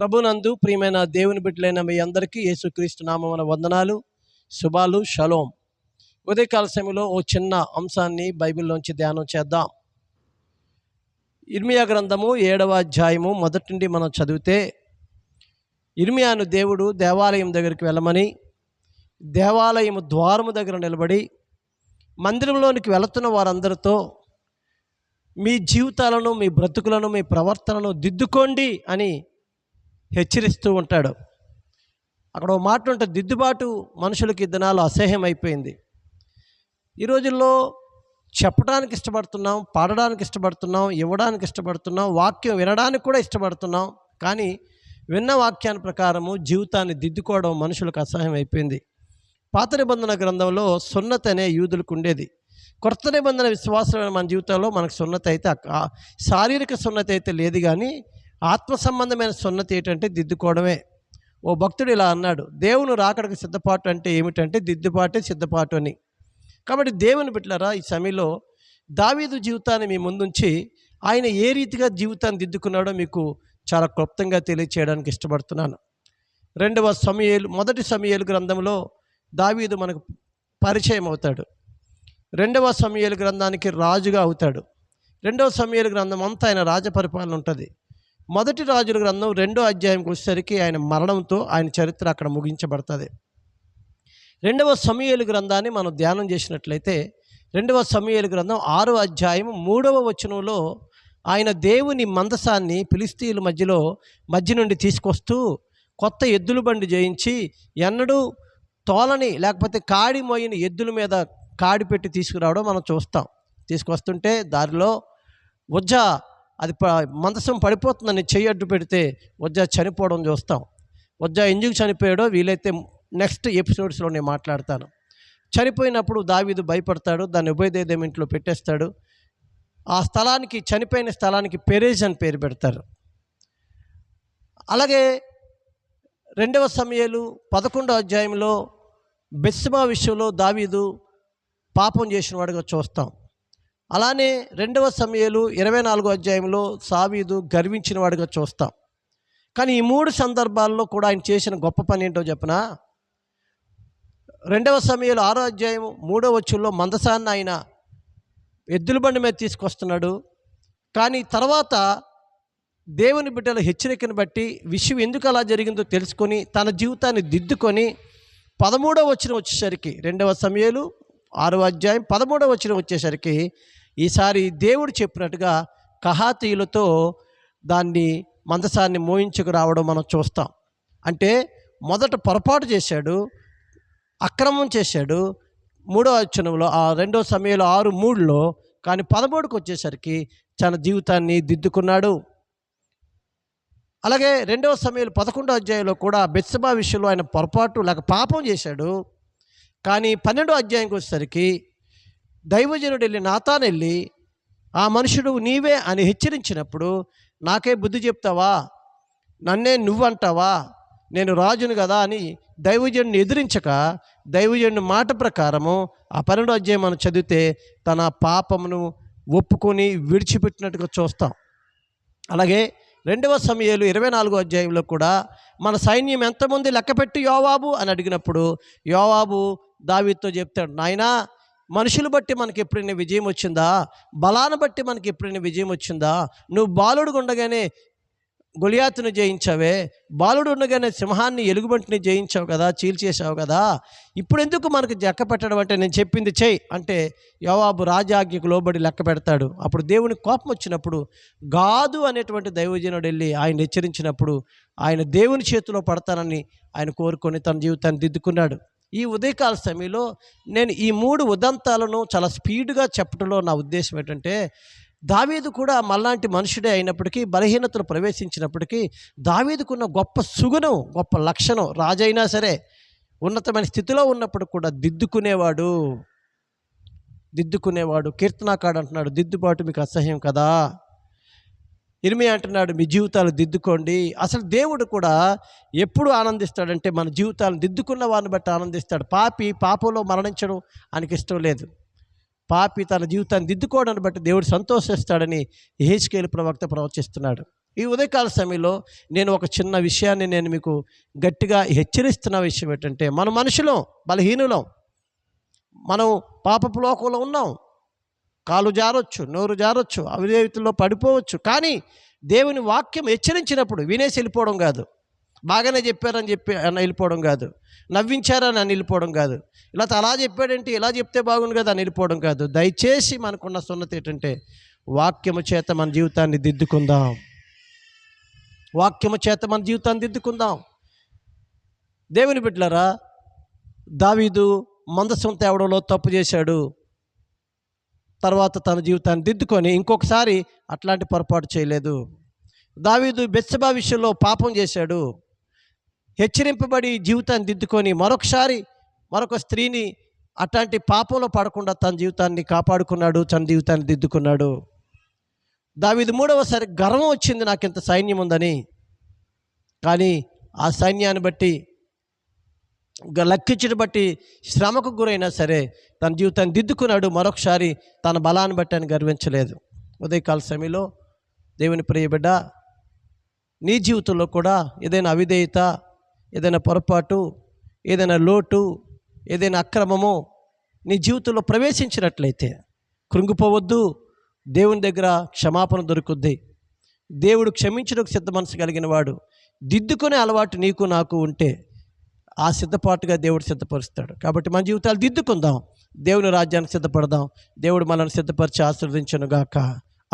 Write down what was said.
ప్రభునందు ప్రియమైన దేవుని బిడ్డలైన మీ అందరికీ యేసుక్రీస్తు నామమున వందనాలు శుభాలు షలోం. ఉదయకాల సమయంలో ఓ చిన్న అంశాన్ని బైబిల్లోంచి ధ్యానం చేద్దాం. ఇర్మియా గ్రంథము ఏడవ అధ్యాయము మొదటి నుండి మనం చదివితే ఇర్మియాను దేవుడు దేవాలయం దగ్గరికి వెళ్ళమని దేవాలయము ద్వారము దగ్గర నిలబడి మందిరంలోనికి వెళుతున్న వారందరితో మీ జీవితాలను మీ బ్రతుకులను మీ ప్రవర్తనను దిద్దుకోండి అని హెచ్చరిస్తూ ఉంటాడు. అక్కడ ఒక మాట ఉంటే దిద్దుబాటు మనుషులకి దినాలు అసహ్యం అయిపోయింది ఈ రోజుల్లో చెప్పడానికి ఇష్టపడుతున్నాం పాడడానికి ఇష్టపడుతున్నాం ఇవ్వడానికి ఇష్టపడుతున్నాం వాక్యం వినడానికి కూడా ఇష్టపడుతున్నాం కానీ విన్న వాక్యాన్ని ప్రకారము జీవితాన్ని దిద్దుకోవడం మనుషులకు అసహ్యం అయిపోయింది పాత నిబంధన గ్రంథంలో సున్నత అనే యూదులకు ఉండేది. కొత్త నిబంధన విశ్వాసమైన మన జీవితంలో మనకు సున్నత అయితే శారీరక సున్నత అయితే లేదు కానీ ఆత్మ సంబంధమైన సున్నతి ఏంటంటే దిద్దుకోవడమే. ఓ భక్తుడు ఇలా అన్నాడు దేవుని రాకడకు సిద్ధపాటు అంటే ఏమిటంటే దిద్దుబాటే సిద్ధపాటు అని. కాబట్టి దేవుని బిడ్డలరా ఈ సమయంలో దావీదు జీవితాన్ని మీ ముందుంచి ఆయన ఏ రీతిగా జీవితాన్ని దిద్దుకున్నాడో మీకు చాలా క్లుప్తంగా తెలియచేయడానికి ఇష్టపడుతున్నాను. రెండవ సమయలు మొదటి సమయలు గ్రంథంలో దావీదు మనకు పరిచయం అవుతాడు. రెండవ సమయలు గ్రంథానికి రాజుగా అవుతాడు. రెండవ సమయలు గ్రంథం అంతా ఆయన రాజపరిపాలన ఉంటుంది. మొదటి రాజుల గ్రంథం రెండో అధ్యాయంకి వచ్చేసరికి ఆయన మరణంతో ఆయన చరిత్ర అక్కడ ముగించబడుతుంది. రెండవ సమయలు గ్రంథాన్ని మనం ధ్యానం చేసినట్లయితే రెండవ సమయలు గ్రంథం ఆరో అధ్యాయం మూడవ వచనంలో ఆయన దేవుని మందసాన్ని ఫిలిస్తీన్ల మధ్యలో మధ్య నుండి తీసుకొస్తూ కొత్త ఎద్దుల బండి జయించి ఎన్నడూ తోలని లేకపోతే కాడి మోయిన ఎద్దుల మీద కాడి పెట్టి తీసుకురావడం మనం చూస్తాం. తీసుకొస్తుంటే దారిలో ఉజ్జ అది ప మందసం పడిపోతుందని చెయ్యి అడ్డు పెడితే వజ్జా చనిపోవడం చూస్తాం. వజ్జా ఎందుకు చనిపోయాడో వీలైతే నెక్స్ట్ ఎపిసోడ్స్లో నేను మాట్లాడతాను. చనిపోయినప్పుడు దావీదు భయపడతాడు దాన్ని ఉభయదేదం ఇంట్లో పెట్టేస్తాడు. ఆ స్థలానికి చనిపోయిన స్థలానికి పెరేజ్ అని పేరు పెడతారు. అలాగే రెండవ సమయాలు పదకొండో అధ్యాయంలో బెస్మా విషయంలో దావీదు పాపం చేసిన వాడిగా చూస్తాం. అలానే రెండవ సమయాలు ఇరవై నాలుగో అధ్యాయంలో సావీదు గర్వించిన వాడిగా చూస్తాం. కానీ ఈ మూడు సందర్భాల్లో కూడా ఆయన చేసిన గొప్ప పని ఏంటో చెప్పిన? రెండవ సమయంలో ఆరో అధ్యాయం మూడో వచ్చుల్లో మందసాన్ని ఆయన ఎద్దుల బండి మీద తీసుకొస్తున్నాడు. కానీ తర్వాత దేవుని బిడ్డల హెచ్చరికను బట్టి విషయం ఎందుకు అలా జరిగిందో తెలుసుకొని తన జీవితాన్ని దిద్దుకొని పదమూడవ వచ్చిన వచ్చేసరికి రెండవ సమయాలు ఆరో అధ్యాయం పదమూడవ వచ్చిన వచ్చేసరికి ఈసారి దేవుడు చెప్పినట్టుగా కహాతీయులతో దాన్ని మందసాన్ని మోయించుకు రావడం మనం చూస్తాం. అంటే మొదట పొరపాటు చేశాడు అక్రమం చేశాడు. మూడో అక్షణంలో ఆ రెండో సమయంలో ఆరు మూడులో కానీ పదమూడుకు వచ్చేసరికి తన జీవితాన్ని దిద్దుకున్నాడు. అలాగే రెండవ సమయంలో పదకొండో అధ్యాయంలో కూడా బెత్సబా విషయంలో ఆయన పొరపాటు లేక పాపం చేశాడు. కానీ పన్నెండో అధ్యాయంకి వచ్చేసరికి దైవజనుడు వెళ్ళి నాతాను వెళ్ళి ఆ మనుషుడు నీవే అని హెచ్చరించినప్పుడు నాకే బుద్ధి చెప్తావా? నన్నే నువ్వంటావా? నేను రాజును కదా అని దైవజనుని ఎదిరించక దైవజనుని మాట ప్రకారము ఆ పన్నెండో అధ్యాయం మనం చదివితే తన పాపమును ఒప్పుకొని విడిచిపెట్టినట్టుగా చూస్తాం. అలాగే రెండవ సమయాలు ఇరవై నాలుగో అధ్యాయంలో కూడా మన సైన్యం ఎంతమంది లెక్కపెట్టి యోవాబు అని అడిగినప్పుడు యోవాబు దావితో చెప్తాడు నాయనా మనుషులు బట్టి మనకి ఎప్పుడైనా విజయం వచ్చిందా? బలాన్ని బట్టి మనకి ఎప్పుడైనా విజయం వచ్చిందా? నువ్వు బాలుడు ఉండగానే గొలియాతును జయించావే. బాలుడు ఉండగానే సింహాన్ని ఎలుగుబంటిని జయించావు కదా చీల్చేసావు కదా. ఇప్పుడు ఎందుకు మనకు జక్క పెట్టడం అంటే నేను చెప్పింది చెయ్యి అంటే యోవాబు రాజాజ్ఞకు లోబడి లెక్క పెడతాడు. అప్పుడు దేవుని కోపం వచ్చినప్పుడు గాదు అనేటువంటి దైవజనుడు వెళ్ళి ఆయన హెచ్చరించినప్పుడు ఆయన దేవుని చేతిలో పడతానని ఆయన కోరుకొని తన జీవితాన్ని దిద్దుకున్నాడు. ఈ ఉదయకాల సమయంలో నేను ఈ మూడు ఉదంతాలను చాలా స్పీడ్గా చెప్పడంలో నా ఉద్దేశం ఏంటంటే దావీదు కూడా మళ్ళాంటి మనుషుడే అయినప్పటికీ బలహీనతలు ప్రవేశించినప్పటికీ దావీదుకున్న గొప్ప సుగుణం గొప్ప లక్షణం రాజైనా సరే ఉన్నతమైన స్థితిలో ఉన్నప్పుడు కూడా దిద్దుకునేవాడు దిద్దుకునేవాడు కీర్తనాకాడు అంటున్నాడు దిద్దుబాటు మీకు అసహ్యం కదా? ఇరిమి అంటున్నాడు మీ జీవితాలు దిద్దుకోండి. అసలు దేవుడు కూడా ఎప్పుడు ఆనందిస్తాడంటే మన జీవితాలను దిద్దుకున్న వారిని బట్టి ఆనందిస్తాడు. పాపి పాపంలో మరణించడం ఆయనకి ఇష్టం లేదు. పాపి తన జీవితాన్ని దిద్దుకోవడాన్ని బట్టి దేవుడు సంతోషిస్తాడని హేచ్కేలు ప్రవక్త ప్రవచిస్తున్నాడు. ఈ ఉదయకాల సమయంలో నేను ఒక చిన్న విషయాన్ని నేను మీకు గట్టిగా హెచ్చరిస్తున్న విషయం ఏంటంటే మన మనుషులం బలహీనులం. మనం పాపపు లోకంలో ఉన్నాం. కాలు జారొచ్చు నోరు జారొచ్చు అవిధేయతలో పడిపోవచ్చు. కానీ దేవుని వాక్యం హెచ్చరించినప్పుడు వినేసి వెళ్ళిపోవడం కాదు. బాగానే చెప్పారని చెప్పి అని వెళ్ళిపోవడం కాదు. నవ్వించారని అని వెళ్ళిపోవడం కాదు. ఇలా అలా చెప్పాడంటే ఇలా చెప్తే బాగుంది కదా అని వెళ్ళిపోవడం కాదు. దయచేసి మనకున్న సున్నతి ఏంటంటే వాక్యము చేత మన జీవితాన్ని దిద్దుకుందాం. వాక్యము చేత మన జీవితాన్ని దిద్దుకుందాం. దేవుని బిడ్డలారా దావీదు మందసం తేవడంలో తప్పు చేశాడు. తర్వాత తన జీవితాన్ని దిద్దుకొని ఇంకొకసారి అట్లాంటి పొరపాటు చేయలేదు. దావీదు బెత్సబా విషయంలో పాపం చేశాడు. హెచ్చరింపబడి జీవితాన్ని దిద్దుకొని మరొకసారి మరొక స్త్రీని అట్లాంటి పాపంలో పడకుండా తన జీవితాన్ని కాపాడుకున్నాడు తన జీవితాన్ని దిద్దుకున్నాడు. దావీదు మూడవసారి గర్వం వచ్చింది నాకు ఇంత సైన్యం ఉందని. కానీ ఆ సైన్యాన్ని బట్టి గ- బట్టి శ్రమకు గురైనా సరే తన జీవితాన్ని దిద్దుకున్నాడు మరొకసారి తన బలాన్ని బట్టి అని గర్వించలేదు. ఉదయకాల సమయంలో దేవుని ప్రియబిడ్డ నీ జీవితంలో కూడా ఏదైనా అవిధేయత ఏదైనా పొరపాటు ఏదైనా లోటు ఏదైనా అక్రమము నీ జీవితంలో ప్రవేశించినట్లయితే కృంగిపోవద్దు దేవుని దగ్గర క్షమాపణ దొరుకుద్ది. దేవుడు క్షమించడానికి సిద్ధ మనసు కలిగిన వాడు దిద్దుకునే అలవాటు నీకు నాకు ఉంటే ఆ సిద్ధపాటుగా దేవుడు సిద్ధపరుస్తాడు. కాబట్టి మన జీవితాలు దిద్దుకుందాం. దేవుని రాజ్యానికి సిద్ధపడదాం. దేవుడు మనల్ని సిద్ధపరిచి ఆశీర్వదించను గాక